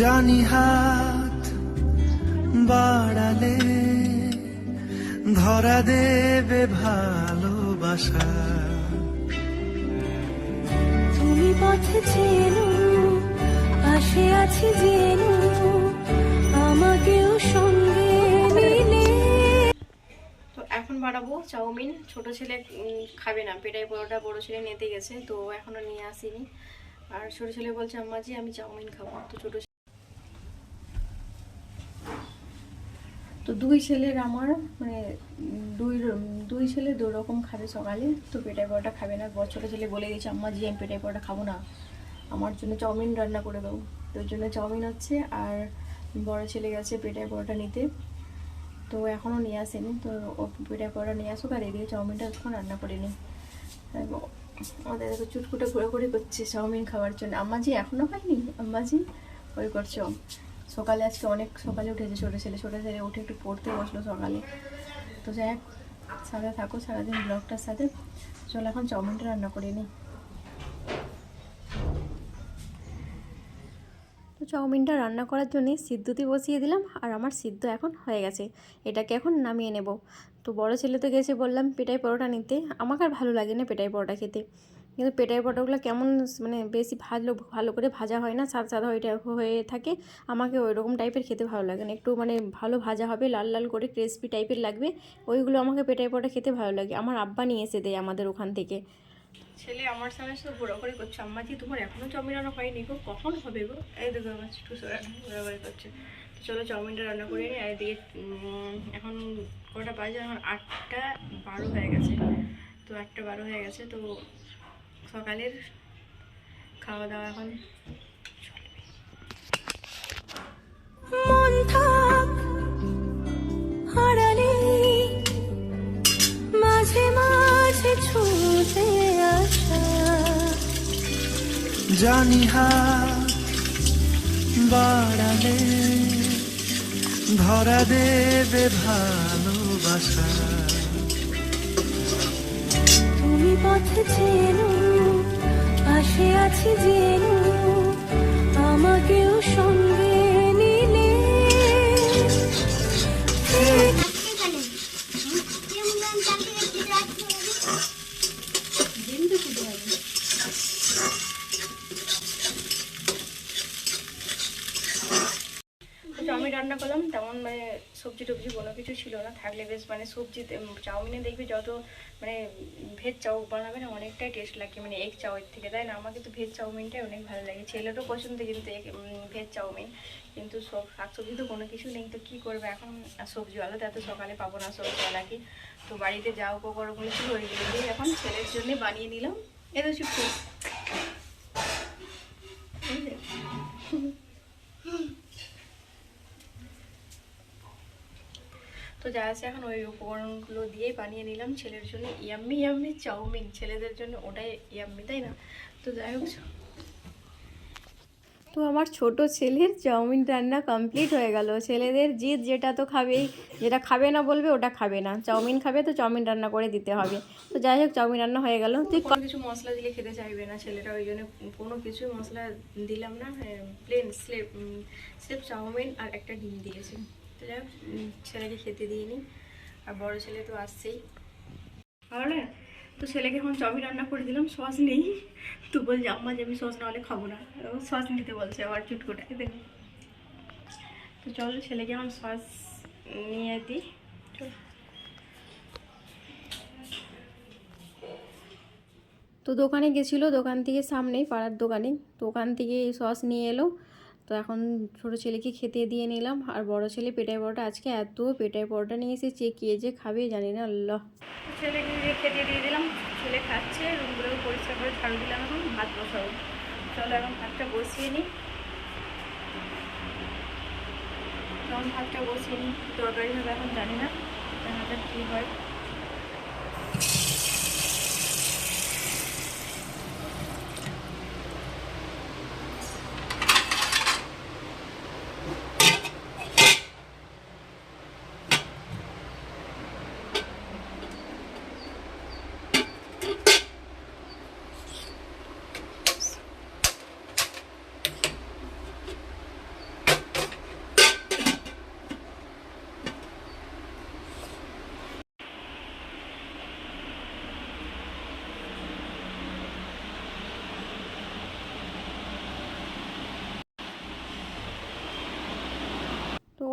জানি হাত বাড়ালে ধরা দেবে ভালোবাসা। তুমি পথে চেনো পাশে আছি জেনো আমাকেও সঙ্গে নিলে। তো এখন বানাবো চাউমিন। ছোট ছেলে খাবে না। পেটাই পরোটা বড় ছেলে নিতে গেছে তো এখনও নিয়ে আসিনি। আর ছোট ছেলে বলছে আম্মা জি আমি চাউমিন খাব। তো ছোট তো দুই ছেলের আমার মানে দুই দুই ছেলে দু রকম খাবে সকালে। তো পেটাই পরোটা খাবে না। বড় ছোট ছেলে বলে দিয়েছে, আম্মা জি, আমি পেটাই পরোটা খাব না। আমার জন্য চাউমিন রান্না করে দাও। তো ওর জন্য চাউমিন হচ্ছে আর বড় ছেলে গেছে পেটাই পরোটা নিতে। তো এখনও নিয়ে আসেনি। তো ও পিঠা করা নিয়ে আসুক আর এদিকে চাউমিনটা এখন রান্না করে নিই। আমাদের চুটকুটে ঘোরাঘুরি করছে চাউমিন খাওয়ার জন্য। আম্মাজি এখনও খাইনি আম্মাজি ওই করছ সকালে আজকে অনেক সকালে উঠেছে ছোটো ছেলে। ছোটো ছেলে উঠে একটু পড়তে বসল সকালে। তো যাই হোক, সাথে থাকো সারাদিন ব্লগটার সাথে। চলো এখন চাউমিনটা রান্না করে নিই। তো চাউমিনটা রান্না করার জন্যে সিদ্ধতে বসিয়ে দিলাম আর আমার সিদ্ধ এখন হয়ে গেছে। এটাকে এখন নামিয়ে নেব। তো বড় ছেলে তো গেছে বললাম পেটাই পরোটা নিতে। আমাকে আর ভালো লাগে না পেটাই পরোটা খেতে। কিন্তু পেটাই পরোটাগুলো কেমন মানে বেশি ভালো ভালো করে ভাজা হয় না সাদা সাদা হয়ে হয়ে থাকে, আমাকে ওই রকম টাইপের খেতে ভালো লাগে না। একটু মানে ভালো ভাজা হবে, লাল লাল করে ক্রিসপি টাইপের লাগবে, ওইগুলো আমাকে পেটাই পটা খেতে ভালো লাগে। আমার আব্বা নিয়ে এসে দেয় আমাদের ওখান থেকে। ছেলে আমার সামনে শুধু ঘোরাঘুরি করছে। আম্মাজি তোমার এখনও চাউমিন রান্না হয়নি গো, কখন হবে গো? এই দেখো আমার একটু ঘোরাঘুরি করছে। তো চলো চাউমিনটা রান্না করে নিই, আর এদিকে এখন কটা বাজে? এখন আটটা বারো হয়ে গেছে। তো আটটা বারো হয়ে গেছে, তো সকালের খাওয়া দাওয়া এখন মন থাক হারালে মাঝে মাঝে ছুটে আসা। জানি হাত বাড়ালে ধরা দেবে ভালোবাসা। পথে চেনো পাশে আছি জেনো আমাকেও সঙ্গে না, থাকলে বেশ মানে সবজি চাউমিনে দেখবি যত মানে ভেজ চাউ বানাবে না, অনেকটাই টেস্ট লাগে মানে এগ চাউয়ের থেকে, তাই না? আমাকে তো ভেজ চাউমিনটাই অনেক ভালো লাগে। ছেলেরও পছন্দ কিন্তু ভেজ চাউমিন, কিন্তু সব শাকসবজি তো কোনো কিছু নেই, তো কী করবে এখন? সবজিওয়ালা তো এত সকালে পাবো না সবজিওয়ালাকে। তো বাড়িতে যা উপকরণগুলো ওইগুলো দিয়ে এখন ছেলের জন্য বানিয়ে নিলাম। এতো কর। যা আছে এখন ওই উপকরণগুলো দিয়েই বানিয়ে নিলাম। ছেলের জন্য ইয়াম্মি ইয়াম্মি চাউমিন ছেলেদের জন্য ওটাই ইয়াম্মি তাই না? তো যাই হোক। তো আমার ছোট ছেলের চাউমিন রান্না কমপ্লিট হয়ে গেল। ছেলেদের জিদ যেটা তো খাবেই যেটা খাবে না বলবে ওটা খাবে না। চাউমিন খাবে তো চাউমিন রান্না করে দিতে হবে। তো যাই হোক চাউমিন রান্না হয়ে গেল। তুই কোনো কিছু মশলা দিলে খেতে চাইবে না ছেলেটা ওই জন্য কোনো কিছু মশলা দিলাম না। প্লেন স্লেপ স্লেপ চাউমিন আর একটা ডিম দিয়েছি। তো ছেলেকে খেতে দিয়ে নিই আর বড় ছেলে তো আসছেই। ভালো তো ছেলেকে এখন চাউমিন রান্না করে দিলাম, সস নেই। তো বলছে, আম্মা, যে আমি সস না হলে খাব না। সস নিতে বলছে, আবার চুটকোটা দেখুন তো চলো, ছেলেকে এখন সস নিয়ে দিই। তো দোকানে গেছিল, দোকান থেকে সামনেই পাড়ার দোকানে। তো ওখান থেকে সস নিয়ে এলো। তো এখন ছোটো ছেলেকে খেতে দিয়ে নিলাম। আর বড় ছেলে পেটাই পরোটা আজকে এত পেটাই পরোটা নিয়ে এসেছে, কে যে খাবে জানি না, আল্লাহ। ছেলেকে খেতে দিয়ে দিলাম, ছেলে খাচ্ছে রুমগুলো পরিষ্কার করে ঝাড়ু দিলাম এখন, ভাত বসাবো। চলো এখন ভাতটা বসিয়ে নিই। এখন ভাতটা বসিয়ে নিই তরকারি হবে এখন জানি না যাক কী হয়।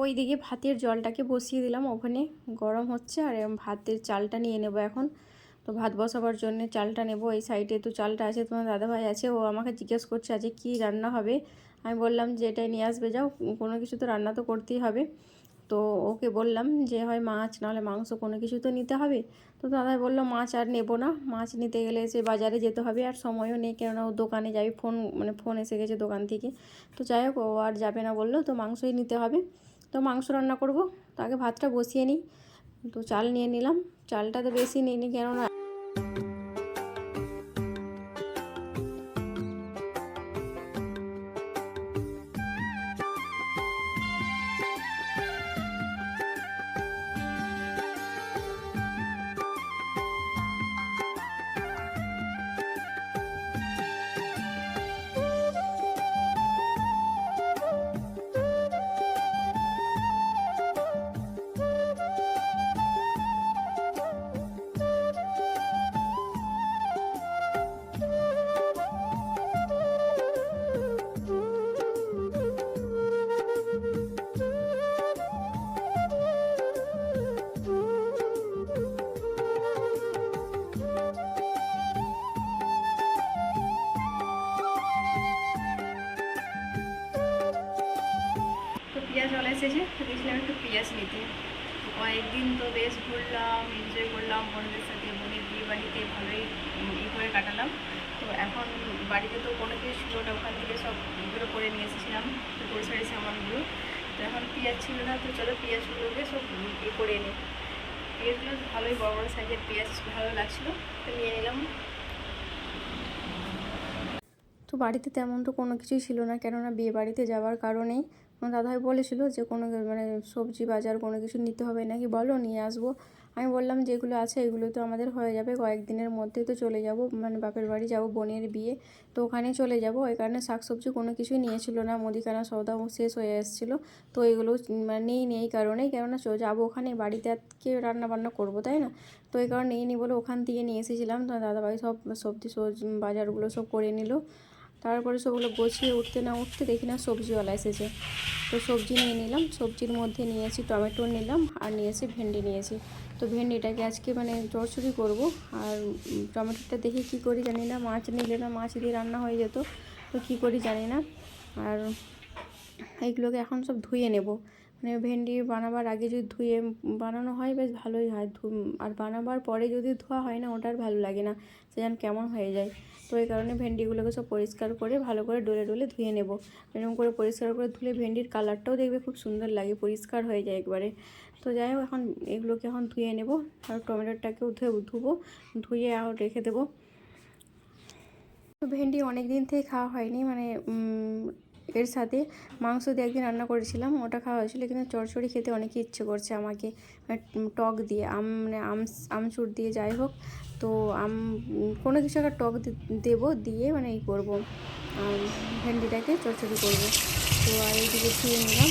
ওইদিকে ভাতের জলটাকে বসিয়ে দিলাম। ওখানে গরম হচ্ছে আর ভাতের চালটা নিয়ে নেব এখন। তো ভাত বসাবার জন্য চালটা নেব। এই সাইডে তো চালটা আছে, তোমার দাদাভাই আছে। ও আমাকে জিজ্ঞেস করছে আজকে কী রান্না হবে। আমি বললাম যে এটাই নিয়ে আসবে, যাও। কোনো কিছু তো রান্না তো করতেই হবে। তো ওকে বললাম যে হয় মাছ, নাহলে মাংস কোনো কিছু তো নিতে হবে। তো দাদাই বলল, মাছ আর নেব না। মাছ নিতে গেলে সে বাজারে যেতে হবে। আর সময়ও নেই, কেননা ও দোকানে যাবে। ফোন মানে ফোন এসে গেছে দোকান থেকে। তো যাই হোক, ও আর যাবে না বলল। তো মাংসই নিতে হবে। তো মাংস রান্না করব, তো আগে ভাতটা বসিয়ে নিই। তো চাল নিয়ে নিলাম, চালটা তো বেশি নিই নিইনি কেননা এসেছে তো গেছিলাম একটু পেঁয়াজ নিতে। তো কয়েকদিন তো বেশ ঘুরলাম এনজয় করলাম বোনদের সাথে, বোনের বিয়ে বাড়িতে ভালোই ই করে কাটালাম। তো এখন বাড়িতে তো কোনো কিছু ছিল না, ওখান থেকে সব এগুলো করে নিয়ে এসেছিলাম, তো গ্রোসারি সামানগুলো। তো এখন পেঁয়াজ ছিল না, তো চলো পেঁয়াজগুলোকে সব ই করে নিই পেঁয়াজগুলো ভালোই বড় বড় সাইজের পেঁয়াজ ভালো লাগছিল, তো নিয়ে নিলাম। তো বাড়িতে তেমন তো কোনো কিছুই ছিল না, কেননা বিয়ে বাড়িতে যাওয়ার কারণেই দাদাভাই বলেছিল যে কোনো মানে সবজি বাজার কোনো কিছু নিতে হবে নাকি বলো, নিয়ে আসব। আমি বললাম যেগুলো আছে, এগুলো তো আমাদের হয়ে যাবে, কয়েকদিনের মধ্যে তো চলে যাব মানে বাপের বাড়ি যাব, বোনের বিয়ে, তো ওখানেই চলে যাব। ওই কারণে শাকসবজি কোনো কিছুই নিয়েছিল না, মুদিখানা সৌদা শেষ হয়ে এসেছিল, তো এগুলো মানে নেই নেই কারণেই কেননা যাব ওখানে, বাড়িতে আজকে রান্না বান্না করব, তাই না? তো এই কারণে নিয়ে নি বলে ওখান থেকে নিয়ে এসেছিলাম তো দাদাভাই সব সবজি বাজারগুলো সব করে নিল। তারপরে সবগুলো গোছিয়ে উঠতে না উঠতে দেখি না সবজিওয়ালা এসেছে। তো সবজি নিয়ে নিলাম, সবজির মধ্যে নিয়েছি টমেটো নিলাম আর নিয়েছি ভেন্ডি নিয়েছি। তো ভেন্ডিটাকে আজকে মানে চড়চড়ি করব আর টমেটোটা দেখি কি করি জানি না, মাছ নিলে না মাছ দিয়ে রান্না হয়ে যেত, তো কি করি জানি না। আর এইগুলোকে এখন সব ধুয়ে নেব। মানে ভেন্ডি বানাবার আগে যদি ধুয়ে বানানো হয়, বেশ ভালোই হয়। ধু- আর বানাবার পরে যদি ধোয়া হয় না ওটা আর ভালো লাগে না। সে যেন কেমন হয়ে যায়। তো এই কারণে ভেন্ডিগুলোকে সব পরিষ্কার করে, ভালো করে ডলে ডলে ধুয়ে নেব। এরকম করে পরিষ্কার করে ধুলে ভেন্ডির কালারটাও দেখবে খুব সুন্দর লাগে, পরিষ্কার হয়ে যায় একবারে। তো যাই হোক, এখন এগুলোকে এখন ধুয়ে নেব। আর টমেটোটাকেও ধুয়ে, ধুবো, ধুয়ে আর রেখে দেবো। ভেন্ডি অনেক দিন থেকে খাওয়া হয়নি মানে এর সাথে মাংস দিয়ে একদিন রান্না করেছিলাম, ওটা খাওয়া হয়েছিল, কিন্তু চড়চড়ি খেতে অনেক ইচ্ছে করছে আমাকে মানে টক দিয়ে, আম মানে আম আমচুর দিয়ে যাই হোক, তো আম, কোনো কিছু একটা টক দেবো, দিয়ে মানে এই করব ভেন্ডিটাকে চড়চড়ি করব। তো আর এইদিকে ধুয়ে নিলাম।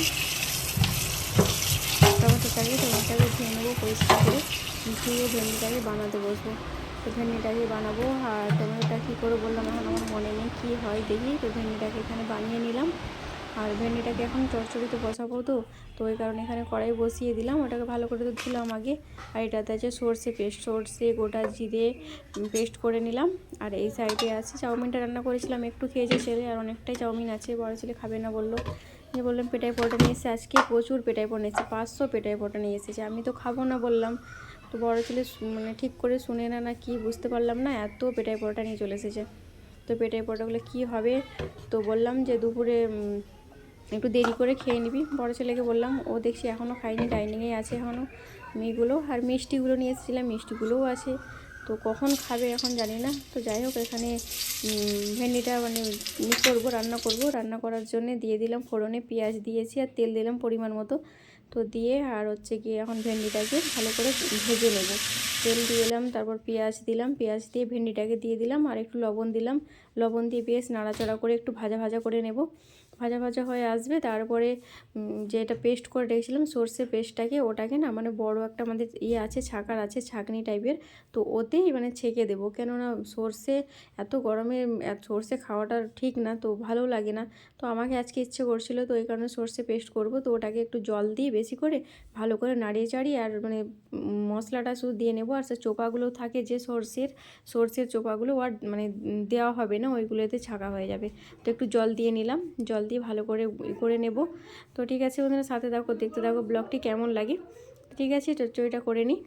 টমেটোটাকে টমেটোটাকে ধুয়ে নেব পরিষ্কার করে, ধুয়ে ভেন্ডিটাকে বানাতে বসবো। তো ভেন্ডিটাকে বানাবো। আর টমেটোটা কী করে বললাম, এখন আমার মনে নেই কী হয়, দেখি। তো ভেন্ডিটাকে এখানে বানিয়ে নিলাম। আর ভেন্ডিটাকে এখন চচ্চড়িতে বসাবো তো তো ওই কারণে এখানে কড়াই বসিয়ে দিলাম। ওটাকে ভালো করে তো ধুলাম আগে। আর এটাতে আছে সর্ষে পেস্ট। সর্ষে, গোটা জিরে পেস্ট করে নিলাম। আর এই সাইডে আছে চাউমিনটা রান্না করেছিলাম। একটু খেয়েছে ছেলে, আর অনেকটাই চাউমিন আছে। বড় ছেলে খাবে না বলল। যে বললাম, পেটাই পরোটা নিয়ে এসে আজকে প্রচুর পেটাই পরোটা নিয়ে এসেছে। পাঁচশো পেটাই পরোটা নিয়ে এসেছে। আমি তো খাব না বললাম। তো বড় ছেলে মানে ঠিক করে শুনে না না কি বুঝতে পারলাম না, এত পেটাই পরোটা নিয়ে চলে এসেছে। তো পেটাই পরোটাগুলো কী হবে? তো বললাম যে দুপুরে একটু দেরি করে খেয়ে নিবি। বড় ছেলেকে বললাম, ও দেখছি এখনও খাইনি ডাইনিংয়ে আছে এখনও মেয়েগুলো আর মিষ্টিগুলো নিয়ে এসেছিলাম, মিষ্টিগুলোও আছে। তো কখন খাবে এখন জানি না। তো যাই হোক, এখানে ভেন্ডিটা মানে করব, রান্না করব। রান্না করার জন্য দিয়ে দিলাম ফোড়নে পেঁয়াজ দিয়েছি আর তেল দিলাম পরিমাণ মতো। তো দিয়ে আর হচ্ছে গিয়ে এখন ভেন্ডিটাকে ভালো করে ভেজে নেব। তেল দিয়ে এলাম, তারপর পেঁয়াজ দিলাম, পেঁয়াজ দিয়ে ভেন্ডিটাকে দিয়ে দিলাম আর একটু লবণ দিলাম। লবণ দিয়ে পেঁয়াজ নাড়াচাড়া করে একটু ভাজা ভাজা করে নেব। ভাজা ভাজা হয়ে আসবে। তারপরে উম, যেটা পেস্ট করে রেখেছিলাম সর্ষে পেস্টটাকে ওটাকে না মানে বড় একটা আমাদের ইয়ে আছে ছাকার আছে ছাকনি টাইপের তো ওতেই মানে ছেঁকে দেবো। কেননা সর্ষে এত গরমে সর্ষে খাওয়াটা ঠিক না তো ভালো লাগে না। তো আমাকে আজকে ইচ্ছে করছিল তো এই কারণে সর্ষে পেস্ট করব। তো ওটাকে একটু জল দিয়ে বেশি করে ভালো করে নাড়িয়ে চাড়িয়ে আর মানে মশলাটা শুধু দিয়ে নেব। আর সে চোপাগুলো থাকে যে সর্ষের সর্ষের চোপাগুলো আর মানে দেওয়া হবে না ওইগুলোতে ছাকা হয়ে যাবে। তো একটু জল দিয়ে নিলাম। জল দিয়ে ভালো করে করে নেব। তো ঠিক আছে বন্ধুরা, সাথে দেখো, দেখতে দেখো ব্লগটি কেমন লাগে। ঠিক আছে চচ্চড়িটা করে নিই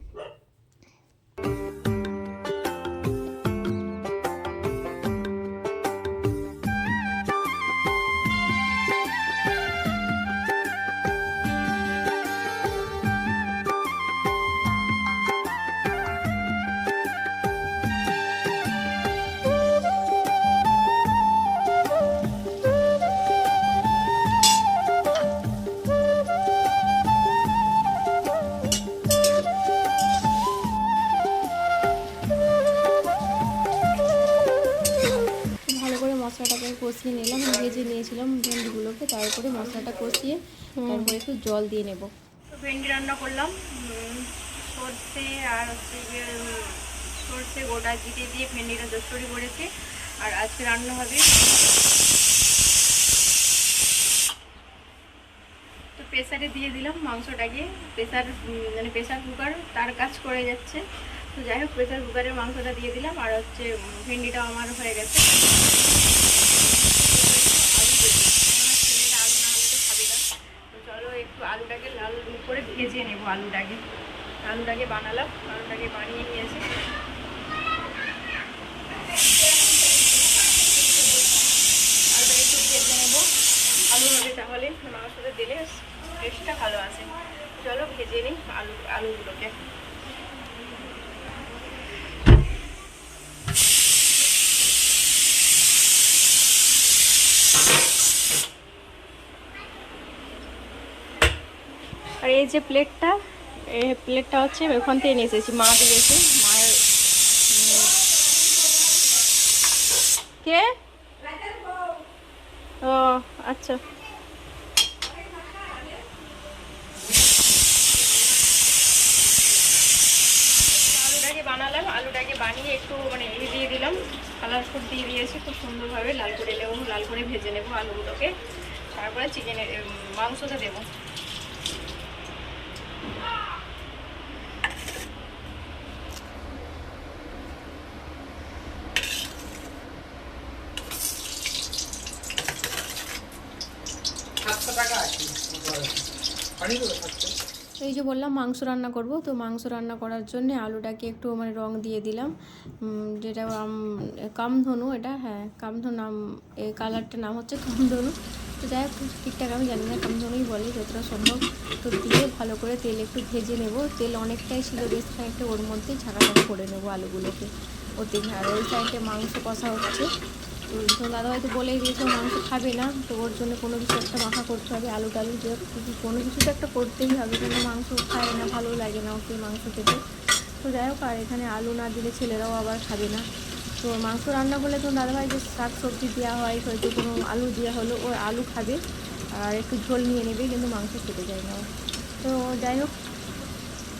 কষিয়ে নিলাম ভেজে নিয়েছিলাম ভেন্ডিগুলোকে, তারপরে মশলাটা কষিয়ে তারপরে একটু জল দিয়ে নেব। ভেন্ডি রান্না করলাম সর্ষে আর হচ্ছে সর্ষে গোটা জিরে দিয়ে ভেন্ডিটা দস্তরি করেছি, আর আজকে রান্না হবে তো প্রেসারে দিয়ে দিলাম মাংসটাকে, প্রেসার মানে প্রেসার কুকার তার কাজ করে যাচ্ছে। তো যাই হোক, প্রেসার কুকারের মাংসটা দিয়ে দিলাম, আর হচ্ছে ভেন্ডিটাও আমার হয়ে গেছে আলু দেবো। আমার ছেলেরা আলু না হলে তো খাবে না তো চলো একটু আলুটাকে লাল করে ভেজে নেব আলুটাকে আলুটাকে বানালাম, আলুটাকে বানিয়ে নিয়েছি। আলুটাকে একটু ভেজে নেব। আলু হবে তাহলে মাংসটা দিলে টেস্টটা ভালো আছে চলো ভেজে নিই আলু, আলুগুলোকে। আর এই যে প্লেটটা, এই প্লেটটা হচ্ছে ওখান থেকে নিয়ে এসেছি মা দিয়েছে। মায়ের কে? ও আচ্ছা। আলুটাকে বানালাম, আলুটাকে বানিয়ে একটু মানে এ দিয়ে দিলাম। কালার ফুড দিয়ে দিয়েছি, খুব সুন্দরভাবে লাল করে নেব, লাল করে ভেজে নেব আলুগুলোকে। তারপরে চিকেনের মাংসটা দেবো। এই যে বললাম মাংস রান্না করব, তো মাংস রান্না করার জন্য আলুটাকে একটু মানে রং দিয়ে দিলাম। যেটা কামধনু এটা হ্যাঁ কামধনু নাম এই কালারটার নাম হচ্ছে কামধনু। তো যাই হোক, ঠিকঠাক আমি জানি না কামধনুই বলে যতটা সম্ভব। তো দিয়ে ভালো করে তেল একটু ভেজে নেব। তেল অনেকটাই ছিল, বেশ খানিকটা ওর মধ্যেই ছাড়া করে নেব আলুগুলোকে। ওতে আর ওই সাইডে মাংস কষা হচ্ছে। তো দাদা হয়তো বলেই দিয়েছে, মাংস খাবে না, তো ওর জন্য কোনো কিছু একটা মাখা করতে হবে, আলু টালু যে কোনো কিছু তো একটা করতেই হবে কিন্তু মাংস খায় না, ভালো লাগে না ওকে মাংস খেতে তো যাই হোক, আর এখানে আলু না দিলে ছেলেরাও আবার খাবে না তো মাংস রান্না করলে তো দাদাভাই যে শাক সবজি দেওয়া হয়, হয়তো কোনো আলু দেওয়া হলো, ও আলু খাবে, আর একটু ঝোল নিয়ে নেবে, কিন্তু মাংস খেতে যায় না। তো যাই হোক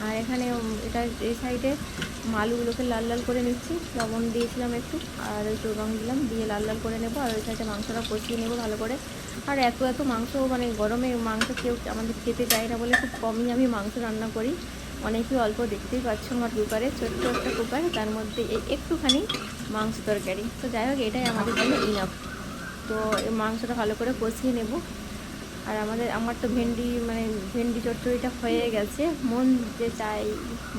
আর এখানে এটা এই সাইডে আলুগুলোকে লাল লাল করে নিচ্ছি। লবণ দিয়েছিলাম একটু, আর একটু রং দিলাম, দিয়ে লাল লাল করে নেব, আর ওই সাইডে মাংসটা কষিয়ে নেব ভালো করে। আর এত এত মাংস মানে গরমে মাংস কেউ আমাদের খেতে চায় না বলে খুব কমই আমি মাংস রান্না করি। অনেকই অল্প দেখতেই পাচ্ছ আমার কুকারে, ছোট্ট একটা কুকার, তার মধ্যে একটুখানি মাংস তরকারি। তো যাই হোক, এটাই আমাদের জন্য ইনাফ তো মাংসটা ভালো করে কষিয়ে নেব। আর আমাদের, আমার তো ভেন্ডি মানে ভেন্ডি চচ্চড়িটা হয়ে গেছে। মন যে চাই,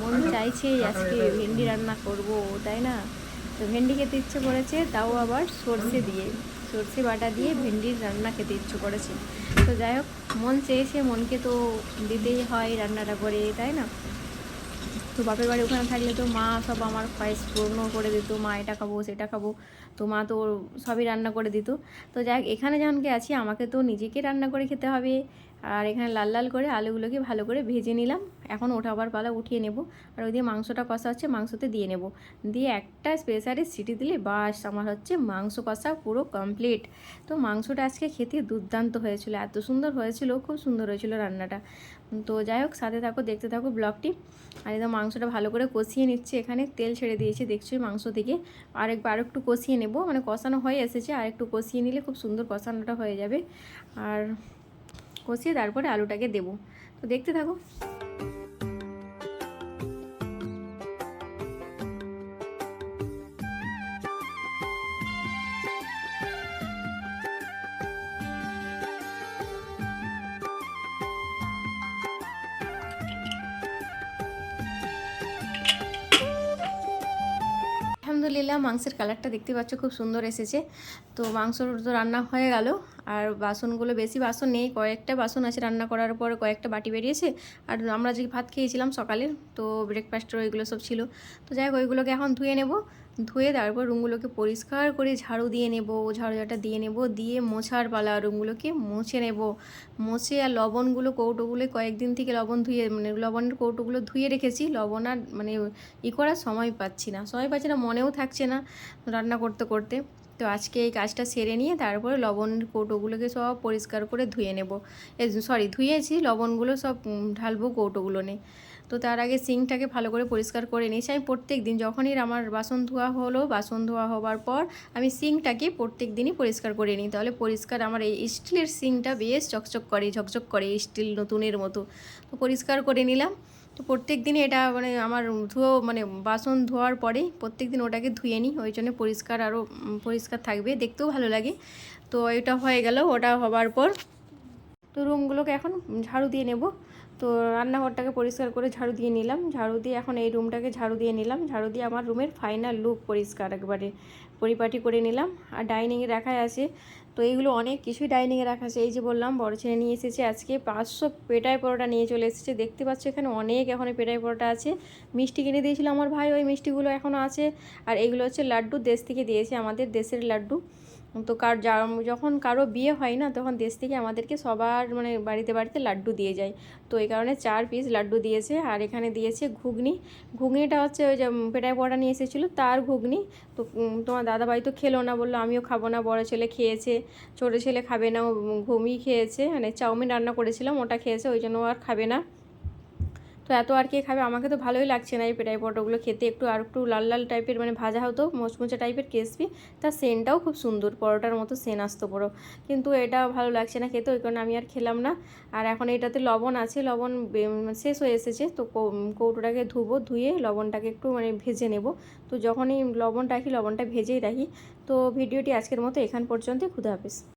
মন চাইছে আজকে ভেন্ডি রান্না করব, তাই না? তো ভেন্ডি খেতে ইচ্ছে করেছে, তাও আবার সর্ষে দিয়ে, সর্ষে বাটা দিয়ে ভেন্ডির রান্না খেতে ইচ্ছে করেছে। তো যাই হোক, মন চেয়েছে, মনকে তো দিতেই হয় রান্নাটা করে, তাই না? তো বাপের বাড়ি ওখানে থাকলে তো মা সব আমার খয়েস পূর্ণ করে দিত, মা এটা খাব, সেটা খাব। তো মা তো সবই রান্না করে দিত। তো যাই এখানে যখন কি আছি, আমাকে তো নিজেকে রান্না করে খেতে হবে। আর এখানে লাল লাল করে আলুগুলোকে ভালো করে ভেজে নিলাম। এখন ওঠাবার পালা উঠিয়ে নেব। আর ওই দিয়ে মাংসটা কষা হচ্ছে, মাংসতে দিয়ে নেব। দিয়ে একটা প্রেসারে সিটি দিলে বাস, আমার হচ্ছে মাংস কষা পুরো কমপ্লিট তো মাংসটা আজকে খেতে দুর্দান্ত হয়েছিল, এত সুন্দর হয়েছিল, খুব সুন্দর হয়েছিল রান্নাটা। তো যাই হোক, সাথে থাকো, দেখতে থাকো ব্লগটি। আর একদম মাংসটা ভালো করে কষিয়ে নিচ্ছে। এখানে তেল ছেড়ে দিয়েছে, দেখছি মাংস থেকে। আরেকবার আরেকটু কষিয়ে নেব। মানে কষানো হয়ে এসেছে, আর একটু কষিয়ে নিলে খুব সুন্দর কষানোটা হয়ে যাবে। আর কষিয়ে তারপরে আলুটাকে দেব। তো দেখতে থাকো। মাংসের কালারটা দেখতে পাচ্ছ, খুব সুন্দর এসেছে। তো মাংস তো রান্না হয়ে গেল, আর বাসনগুলো বেশি বাসন নেই, কয়েকটা বাসন আছে রান্না করার পর কয়েকটা বাটি বেরিয়েছে। আর আমরা যে ভাত খেয়েছিলাম সকালে, তো ব্রেকফাস্টের ওইগুলো সব ছিল। তো যাই হোক, ওইগুলোকে এখন ধুয়ে নেব। ধুয়ে তারপর রুমগুলোকে পরিষ্কার করে ঝাড়ু দিয়ে নেব, ঝাড়ু ঝাড়ুটা দিয়ে নেব, দিয়ে মোছার পালা রুমগুলোকে মুছে নেব। মুছে আর লবণগুলো, কৌটোগুলো কয়েকদিন থেকে লবণ ধুয়ে মানে লবণের কৌটোগুলো ধুয়ে রেখেছি। লবণ আর মানে ই করার সময় পাচ্ছি না। সময় পাচ্ছি না, মনেও থাকছে না রান্না করতে করতে। তো আজকে এই কাজটা সেরে নিয়ে তারপরে লবণের কৌটোগুলোকে সব পরিষ্কার করে ধুয়ে নেব। সরি, ধুয়েছি, লবণগুলো সব ঢালবো কৌটোগুলো নিয়ে। তো তার আগে সিঙ্কটাকে ভালো করে পরিষ্কার করে নিয়েছি। আমি প্রত্যেক দিন যখনই আমার বাসন ধোয়া হলো, বাসন ধোয়া হওয়ার পর আমি সিঙ্কটাকে প্রত্যেক দিনই পরিষ্কার করে নিই। তাহলে পরিষ্কার আমার এই স্টিলের সিঙ্কটা বেশ চকচক করে, ঝকঝক করে স্টিল নতুনের মতো। তো পরিষ্কার করে নিলাম। তো প্রত্যেক দিনই এটা মানে আমার ধুয়ো মানে বাসন ধোয়ার পরেই প্রত্যেক দিন ওটাকে ধুয়ে নিই। ওই জন্য পরিষ্কার আরও পরিষ্কার থাকবে, দেখতেও ভালো লাগে। তো এটা হয়ে গেল, ওটা হবার পর। তো রুমগুলোকে এখন ঝাড়ু দিয়ে নেব। তো রান্নাঘরটাকে পরিষ্কার করে ঝাড়ু দিয়ে নিলাম। ঝাড়ু দিয়ে এখন এই রুমটাকে ঝাড়ু দিয়ে নিলাম। ঝাড়ু দিয়ে আমার রুমের ফাইনাল লুক পরিষ্কার একবারে পরিপাটি করে নিলাম। আর ডাইনিংয়ে রাখা আছে। তো এইগুলো অনেক কিছুই ডাইনিংয়ে রাখা আছে। এই যে বললাম, বড় ছেলে নিয়ে এসেছে আজকে। পাঁচশো পেটাই পরোটা নিয়ে চলে এসেছে। দেখতে পাচ্ছ এখানে অনেক এখানে পেটাই পরোটা আছে। মিষ্টি কিনে দিয়েছিল আমার ভাই। ওই মিষ্টিগুলো এখনও আছে। আর এইগুলো হচ্ছে লাড্ডু দেশ থেকে দিয়েছে আমাদের দেশের লাড্ডু। তো কার যখন কারও বিয়ে হয় না, তখন দেশ থেকে আমাদেরকে সবার মানে বাড়িতে বাড়িতে লাড্ডু দিয়ে যায়। তো এই কারণে চার পিস লাড্ডু দিয়েছে, আর এখানে দিয়েছে ঘুগনি। ঘুগনিটা হচ্ছে ওই যে পেটায় পড়া নিয়ে এসেছিল, তার ঘুগনি। তো তোমার দাদাভাই তো খেলো না, বলল আমিও খাব না, বড় ছেলে খেয়েছে, ছোটো ছেলে খাবে না, ও ঘুমিয়ে খেয়েছে মানে চাউমিন রান্না করেছিলাম, ওটা খেয়েছে, ওই জন্য আর খাবে না। তো এত আর কে খাবে? আমাকে তো ভালোই লাগছে না এই পেটাই পটোগুলো খেতে। একটু আর একটু লাল লাল টাইপের মানে ভাজা হতো, মোচমোচে টাইপের ক্রিসপি তার সেন্টটাও খুব সুন্দর, পরোটার মতো সেন আসতো পুরো। কিন্তু এটা ভালো লাগছে না খেতে, ওই কারণে আমি আর খেলাম না। আর এখন এটাতে লবণ আছে, লবণ শেষ হয়ে এসেছে। তো কৌটোটাকে ধুবো, ধুয়ে লবণটাকে একটু মানে ভেজে নেব। তো যখনই লবণ রাখি, লবণটা ভেজেই রাখি। তো ভিডিওটি আজকের মতো এখান পর্যন্ত খুদা হাফিজ।